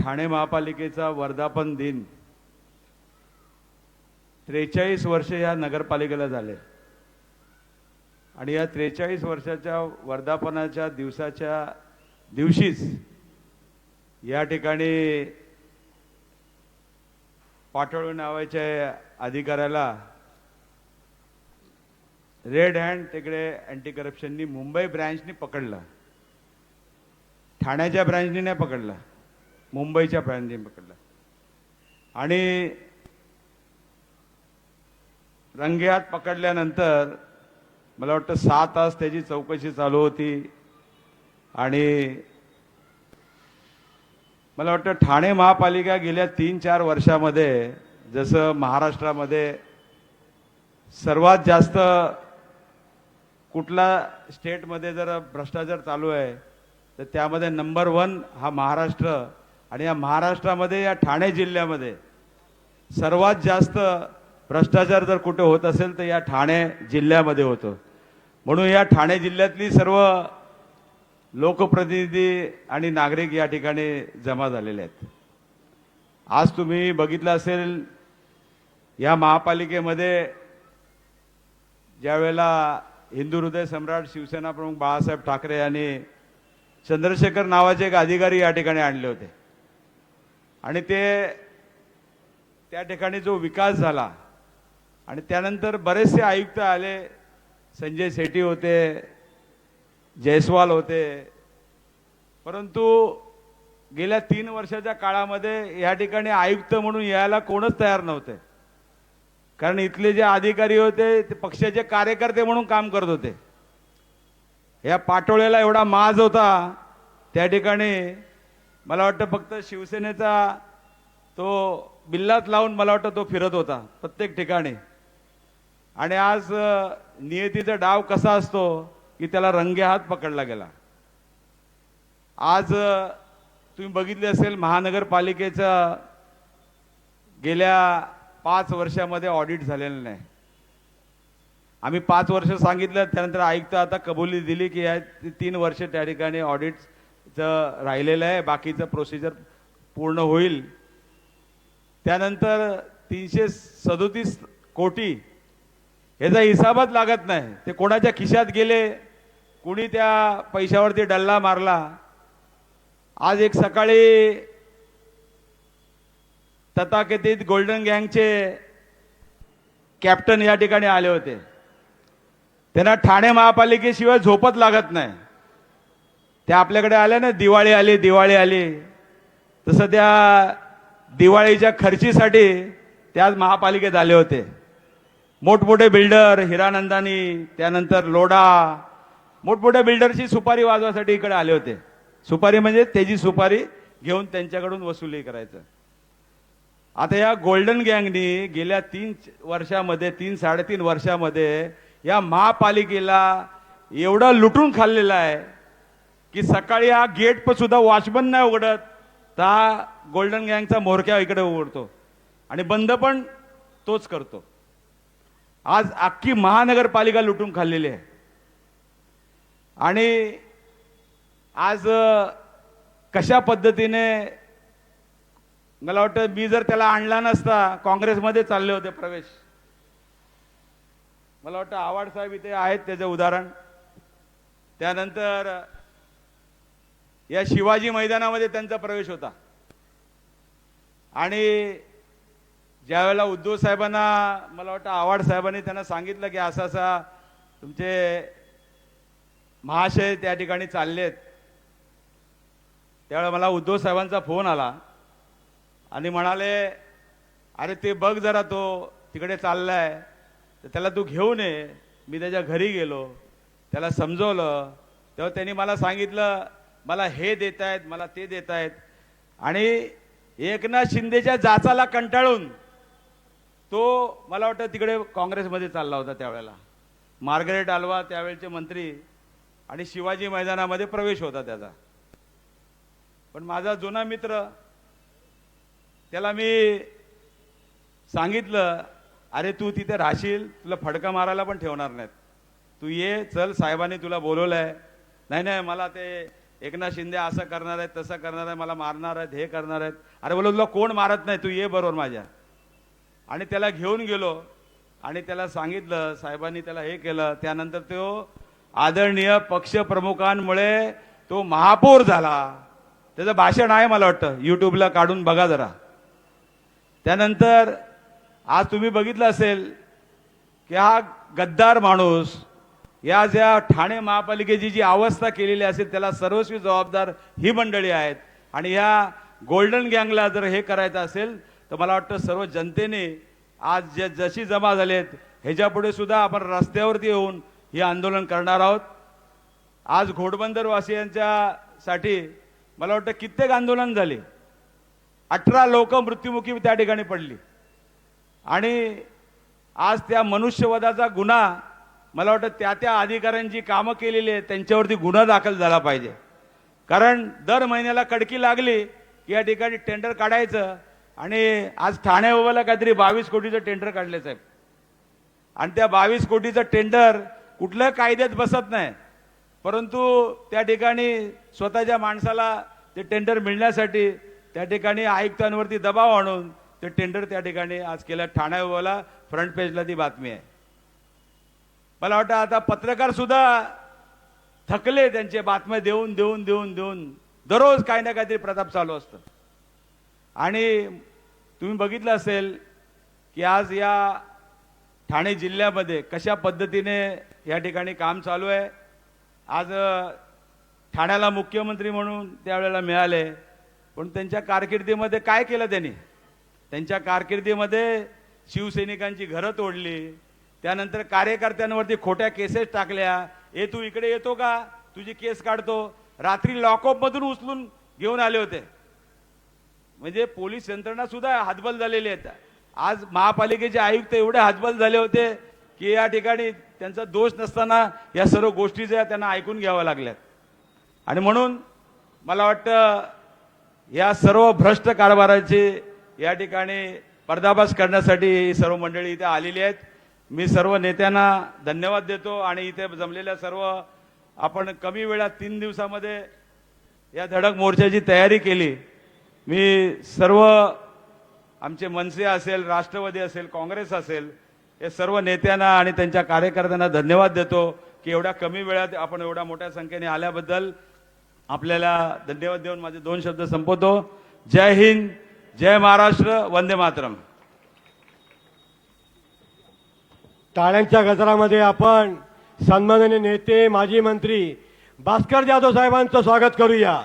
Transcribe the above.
ठाणे महापालिकेचा वर्धापन दिन त्रेचाळीस वर्ष या नगरपालिकेला झाले. आणि या त्रेचाळीस वर्षाच्या वर्धापनाच्या दिवसाच्या दिवशीच या ठिकाणी पाटोळे नावाच्या अधिकाऱ्याला रेड हँड तिकडे अँटी करप्शननी मुंबई ब्रँचनी पकडलं. ठाण्याच्या ब्रँचनी नाही पकडलं. मुंबईच्या ब्रँचनी आणि रंग्यात पकडल्यानंतर मला वाटतं सहा तास त्याची चौकशी चालू होती. आणि मला वाटतं ठाणे महापालिका गेल्या तीन चार वर्षामध्ये जसं महाराष्ट्रामध्ये सर्वात जास्त कुठला स्टेटमध्ये जर भ्रष्टाचार चालू आहे तर त्यामध्ये नंबर वन हा महाराष्ट्र आणि या महाराष्ट्रामध्ये या ठाणे जिल्ह्यामध्ये सर्वात जास्त भ्रष्टाचार जर कुठे होत असेल तर या ठाणे जिल्ह्यामध्ये होतो. म्हणून या ठाणे जिल्ह्यातली सर्व लोकप्रतिनिधी आणि नागरिक या ठिकाणी जमा झालेले आहेत. आज तुम्ही बघितलं असेल या महापालिकेमध्ये ज्यावेळेला हिंदू हृदय सम्राट शिवसेना प्रमुख बाळासाहेब ठाकरे यांनी चंद्रशेखर नावाचे एक अधिकारी या ठिकाणी आणले होते. आणि ते त्या ठिकाणी जो विकास झाला आणि त्यानंतर बरेचसे आयुक्त आले संजय सेठी होते जयस्वाल होते. परंतु गेल्या तीन वर्षाच्या काळामध्ये या ठिकाणी आयुक्त म्हणून यायला कोणच तयार नव्हते. कारण इथले जे अधिकारी होते ते पक्षाचे कार्यकर्ते म्हणून काम करत होते. या पाटोळ्याला एवढा माज होता त्या ठिकाणी मला वाटतं फक्त शिवसेनेचा तो बिल्लात लावून मला वाटतं तो फिरत होता प्रत्येक ठिकाणी. आणि आज नियतीचा डाव कसा असतो की त्याला रंगे हात पकडला गेला. आज तुम्ही बघितले असेल महानगरपालिकेचं गेल्या पाच वर्षामध्ये ऑडिट झालेलं नाही. आम्ही पाच वर्ष सांगितलं त्यानंतर आयुक्त आता कबुली दिली की या तीन वर्ष त्या ठिकाणी ऑडिटचं राहिलेलं आहे बाकीचं प्रोसिजर पूर्ण होईल. त्यानंतर तीनशे सदोतीस कोटी ह्याचा हिसाबच लागत नाही ते कोणाच्या खिशात गेले कुणी त्या पैशावरती डल्ला मारला आज एक सकाळी तथाकथित गोल्डन गँगचे कॅप्टन या ठिकाणी आले होते. त्यांना ठाणे महापालिकेशिवाय झोपत लागत नाही. त्या आपल्याकडे आल्या ना दिवाळी आली दिवाळी आली. तसं त्या दिवाळीच्या खर्चीसाठी त्याच महापालिकेत आले होते. मोठमोठे बिल्डर हिरानंदानी त्यानंतर लोढा मोठमोठ्या बिल्डरची सुपारी वाजवासाठी इकडे आले होते. सुपारी म्हणजे त्याची सुपारी घेऊन त्यांच्याकडून वसुली करायचं. आता या गोल्डन गँगनी गेल्या तीन वर्षामध्ये तीन साडेतीन वर्षामध्ये या महापालिकेला एवढं लुटून खाल्लेलं आहे. की सकाळी हा गेट पण सुद्धा वॉचमन नाही उघडत तर हा गोल्डन गँगचा मोरक्या इकडे उघडतो आणि बंद पण तोच करतो. आज अख्खी महानगरपालिका लुटून खाल्लेली आहे. आणि आज कशा पद्धतीने मला वाटतं मी जर त्याला आणला नसता काँग्रेसमध्ये चालले होते प्रवेश. मला वाटतं आव्हाड साहेब इथे आहेत त्याचं उदाहरण. त्यानंतर या शिवाजी मैदानामध्ये त्यांचा प्रवेश होता. आणि ज्यावेळेला उद्धव साहेबांना मला वाटतं आव्हाड साहेबांनी त्यांना सांगितलं की असं असा तुमचे महाशय त्या ठिकाणी चाललेत त्यावेळेला मला उद्धव साहेबांचा फोन आला आणि म्हणाले अरे ते बघ जरा तो तिकडे चाललाय तर त्याला तू घेऊन ये. मी त्याच्या घरी गेलो. त्याला समजवलं. तेव्हा त्यांनी मला सांगितलं मला हे देत आहेत मला ते देत आहेत आणि एकनाथ शिंदेच्या जाचाला कंटाळून तो मला वाटतं तिकडे काँग्रेसमध्ये चालला होता त्यावेळेला. मार्गरेट आल्वा त्यावेळेचे मंत्री आणि शिवाजी मैदानामध्ये प्रवेश होता त्याचा. पण माझा जुना मित्र त्याला मी सांगितलं अरे तू तिथे राहशील तुला फडका मारायला पण ठेवणार नाहीत. तू ये चल साहेबांनी तुला बोलवलंय. नाही नाही मला ते एकनाथ शिंदे असं करणार आहेत तसं करणार आहे मला मारणार आहेत हे करणार आहेत. अरे बोलो तुला कोण मारत नाही? तू ये बरोबर माझ्या. आणि त्याला घेऊन गेलो आणि त्याला सांगितलं साहेबांनी त्याला हे केलं. त्यानंतर तो आदरणीय पक्षप्रमुखांमुळे तो महापौर झाला. त्याचं भाषण आहे मला वाटतं. यूट्यूबला काढून बघा जरा. त्यानंतर आज तुम्ही बघितलं असेल की हा गद्दार माणूस या ज्या ठाणे महापालिकेची जी अवस्था केलेली असेल त्याला सर्वस्वी जबाबदार ही मंडळी आहेत. आणि या गोल्डन गँगला जर हे करायचं असेल तर मला वाटतं सर्व जनतेने आज जे जशी जमा झालेत ह्याच्यापुढे सुद्धा आपण रस्त्यावरती येऊन हे आंदोलन करणार आहोत. आज घोडबंदरवासियांच्यासाठी साठी मला वाटतं कित्येक आंदोलन झाले. अठरा लोक मृत्युमुखी त्या ठिकाणी पडली. आणि आज त्या मनुष्यवधाचा गुन्हा मला वाटतं त्या त्या अधिकाऱ्यांची कामं केलेली आहेत त्यांच्यावरती गुन्हा दाखल झाला पाहिजे. कारण दर महिन्याला कडकी लागली की या ठिकाणी टेंडर काढायचं आणि आज ठाणे बाबाला काहीतरी बावीस कोटीचं टेंडर काढले साहेब. आणि त्या बावीस कोटीचं टेंडर कुठल्या कायद्यात बसत नाही. परंतु त्या ठिकाणी स्वतःच्या माणसाला ते टेंडर मिळण्यासाठी त्या ठिकाणी आयुक्तांवरती दबाव आणून ते टेंडर त्या ठिकाणी आज केलं. ठाण्यावाला फ्रंट पेजला ती बातमी आहे. मला वाटतं आता पत्रकार सुद्धा थकले त्यांचे बातम्या देऊन देऊन देऊन देऊन. दररोज काही ना काहीतरी प्रताप चालू असतं. आणि तुम्ही बघितलं असेल की आज या ठाणे जिल्ह्यामध्ये कशा पद्धतीने या ठिकाणी काम चालू आहे. आज ठाण्याला मुख्यमंत्री म्हणून त्यावेळेला मिळाले. पण त्यांच्या कारकिर्दीमध्ये काय केलं त्यांनी? त्यांच्या कारकिर्दीमध्ये शिवसैनिकांची घरं तोडली. त्यानंतर कार्यकर्त्यांवरती खोट्या केसेस टाकल्या. ए तू इकडे येतो का? तुझी केस काढतो. रात्री लॉकअपमधून उचलून घेऊन आले होते. म्हणजे पोलीस यंत्रणा सुद्धा हातबल झालेली आहेत. आज महापालिकेचे आयुक्त एवढे हातबल झाले होते की या ठिकाणी त्यांचा दोष नसताना या सर्व गोष्टी ज्या त्यांना ऐकून घ्याव्या लागल्यात. आणि म्हणून मला वाटतं या सर्व भ्रष्ट कारभाराची या ठिकाणी पर्दाफाश करण्यासाठी ही सर्व मंडळी इथे आलेली आहेत. मी सर्व नेत्यांना धन्यवाद देतो आणि इथे जमलेल्या सर्व आपण कमी वेळात तीन दिवसामध्ये या धडक मोर्चाची तयारी केली. मी सर्व आमचे मनसे असेल राष्ट्रवादी असेल काँग्रेस असेल हे सर्व नेत्यांना आणि त्यांच्या कार्यकर्त्यांना धन्यवाद देतो की एवढ्या कमी वेळात आपण एवढ्या मोठ्या संख्येने आल्याबद्दल आपल्याला धन्यवाद देऊन माझे दोन शब्द संपवतो. जय हिंद जय महाराष्ट्र वंदे मातरम. टाळ्यांच्या गजरामध्ये आपण सन्माननीय नेते माजी मंत्री भास्कर जाधव साहेबांचं स्वागत करूया.